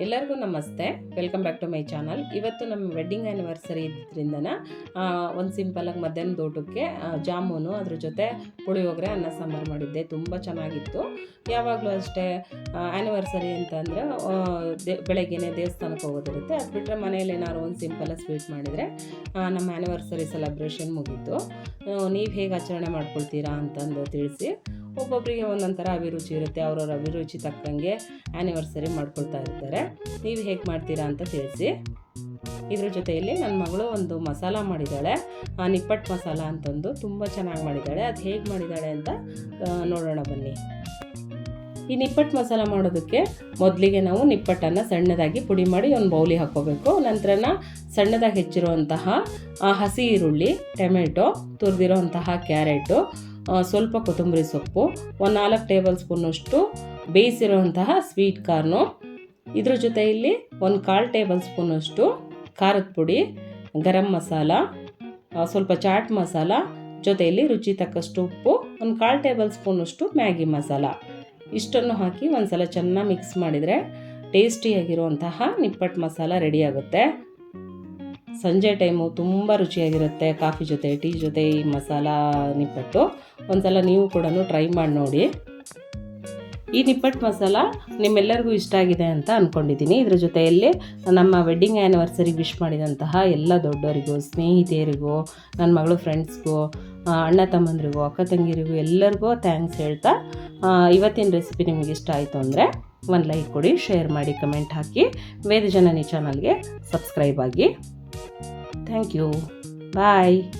ಎಲ್ಲರಿಗೂ ನಮಸ್ತೆ. Welcome back to my channel ಇವತ್ತು ನಮ್ಮ ವೆಡ್ಡಿಂಗ್ ಆ್ಯನಿವರ್ಸರಿ ಇದ್ರಿಂದ ಒಂದು ಸಿಂಪಲಾಗಿ ಮಧ್ಯಾಹ್ನದ ಊಟಕ್ಕೆ ಜಾಮೂನು, ಅದ್ರ ಜೊತೆ ಪುಳಿಯೋಗರೆ, ಅನ್ನ, ಸಾಂಬಾರು ಮಾಡಿದ್ದೆ. ತುಂಬ ಚೆನ್ನಾಗಿತ್ತು. ಯಾವಾಗಲೂ ಅಷ್ಟೇ ಆ್ಯನಿವರ್ಸರಿ ಅಂತಂದರೆ ದೇ ದೇವಸ್ಥಾನಕ್ಕೆ ಹೋಗೋದಿರುತ್ತೆ. ಅದು ಬಿಟ್ಟರೆ ಮನೇಲಿ ಏನಾದ್ರು ಒಂದು ಸಿಂಪಲಾಗಿ ಸ್ವೀಟ್ ಮಾಡಿದರೆ ನಮ್ಮ ಆ್ಯನಿವರ್ಸರಿ ಸೆಲೆಬ್ರೇಷನ್ ಮುಗೀತು. ನೀವು ಹೇಗೆ ಆಚರಣೆ ಮಾಡ್ಕೊಳ್ತೀರಾ ಅಂತಂದು ತಿಳಿಸಿ. ಒಬ್ಬೊಬ್ಬರಿಗೆ ಒಂದೊಂಥರ ಥರ ಅಭಿರುಚಿ ಇರುತ್ತೆ, ಅವ್ರವ್ರ ಅಭಿರುಚಿ ತಕ್ಕಂಗೆ ಆ್ಯನಿವರ್ಸರಿ ಮಾಡ್ಕೊಳ್ತಾ ಇರ್ತಾರೆ. ನೀವು ಹೇಗೆ ಮಾಡ್ತೀರಾ ಅಂತ ತಿಳಿಸಿ. ಇದ್ರ ಜೊತೆಯಲ್ಲಿ ನನ್ನ ಮಗಳು ಒಂದು ಮಸಾಲ ಮಾಡಿದ್ದಾಳೆ ನಿಪ್ಪಟ್ಟು ಮಸಾಲ ಅಂತಂದು ತುಂಬ ಚೆನ್ನಾಗಿ ಮಾಡಿದ್ದಾಳೆ ಅದು ಹೇಗೆ ಮಾಡಿದ್ದಾಳೆ ಅಂತ ನೋಡೋಣ ಬನ್ನಿ. ಈ ನಿಪ್ಪಟ್ಟು ಮಸಾಲ ಮಾಡೋದಕ್ಕೆ ಮೊದಲಿಗೆ ನಾವು ನಿಪ್ಪಟ್ಟನ್ನು ಸಣ್ಣದಾಗಿ ಪುಡಿ ಮಾಡಿ ಒಂದು ಬೌಲಿ ಹಾಕ್ಕೋಬೇಕು. ನಂತರನ ಸಣ್ಣದಾಗಿ ಹೆಚ್ಚಿರುವಂತಹ ಹಸಿ ಈರುಳ್ಳಿ, ಟೊಮೆಟೊ ತುರಿದಿರೋಂತಹ ಕ್ಯಾರೆಟು ಸ್ವಲ್ಪ ಕೊತ್ತಂಬರಿ ಸೊಪ್ಪು, ಒಂದು ನಾಲ್ಕು ಟೇಬಲ್ ಸ್ಪೂನಷ್ಟು ಬೇಯಿಸಿರುವಂತಹ ಸ್ವೀಟ್ ಕಾರ್ನು. ಇದ್ರ ಜೊತೆಯಲ್ಲಿ ಒಂದು ಕಾಲು ಟೇಬಲ್ ಸ್ಪೂನಷ್ಟು ಖಾರದ ಪುಡಿ, ಗರಂ ಮಸಾಲ ಸ್ವಲ್ಪ ಚಾಟ್ ಮಸಾಲ ಜೊತೆಯಲ್ಲಿ ರುಚಿ ತಕ್ಕಷ್ಟು ಉಪ್ಪು, ಒಂದು ಕಾಲು ಟೇಬಲ್ ಸ್ಪೂನಷ್ಟು ಮ್ಯಾಗಿ ಮಸಾಲ. ಇಷ್ಟನ್ನು ಹಾಕಿ ಒಂದು ಸಲ ಚೆನ್ನಾಗಿ ಮಿಕ್ಸ್ ಮಾಡಿದರೆ ಟೇಸ್ಟಿಯಾಗಿರುವಂತಹ ನಿಪ್ಪಟ್ಟು ಮಸಾಲ ರೆಡಿ ಆಗುತ್ತೆ. ಸಂಜೆ ಟೈಮು ತುಂಬ ರುಚಿಯಾಗಿರುತ್ತೆ, ಕಾಫಿ ಜೊತೆ, ಟೀ ಜೊತೆ ಈ ಮಸಾಲ ನಿಪ್ಪಟ್ಟು. ಒಂದ್ಸಲ ನೀವು ಕೂಡ ಟ್ರೈ ಮಾಡಿ ನೋಡಿ. ಈ ನಿಪ್ಪಟ್ಟು ಮಸಾಲ ನಿಮ್ಮೆಲ್ಲರಿಗೂ ಇಷ್ಟ ಆಗಿದೆ ಅಂತ ಅಂದ್ಕೊಂಡಿದ್ದೀನಿ ಇದ್ರ ಜೊತೆಯಲ್ಲಿ ನಮ್ಮ ವೆಡ್ಡಿಂಗ್ ಆ್ಯನಿವರ್ಸರಿಗೆ ವಿಶ್ ಮಾಡಿದಂತಹ ಎಲ್ಲ ದೊಡ್ಡವರಿಗೂ, ಸ್ನೇಹಿತೆಯರಿಗೂ ನನ್ನ ಮಗಳು ಫ್ರೆಂಡ್ಸ್ಗೂ ಅಣ್ಣ ತಮ್ಮಂದ್ರಿಗೂ, ಅಕ್ಕ ತಂಗಿರಿಗೂ ಎಲ್ಲರಿಗೂ ಥ್ಯಾಂಕ್ಸ್ ಹೇಳ್ತಾ ಇವತ್ತಿನ ರೆಸಿಪಿ ನಿಮಗೆ ಇಷ್ಟ ಆಯಿತು ಅಂದರೆ ಒಂದು ಲೈಕ್ ಕೊಡಿ ಶೇರ್ ಮಾಡಿ ಕಮೆಂಟ್ ಹಾಕಿ. ವೇದ ಜನನಿ ಚಾನಲ್ಗೆ ಸಬ್ಸ್ಕ್ರೈಬ್ ಆಗಿ. Thank you. Bye.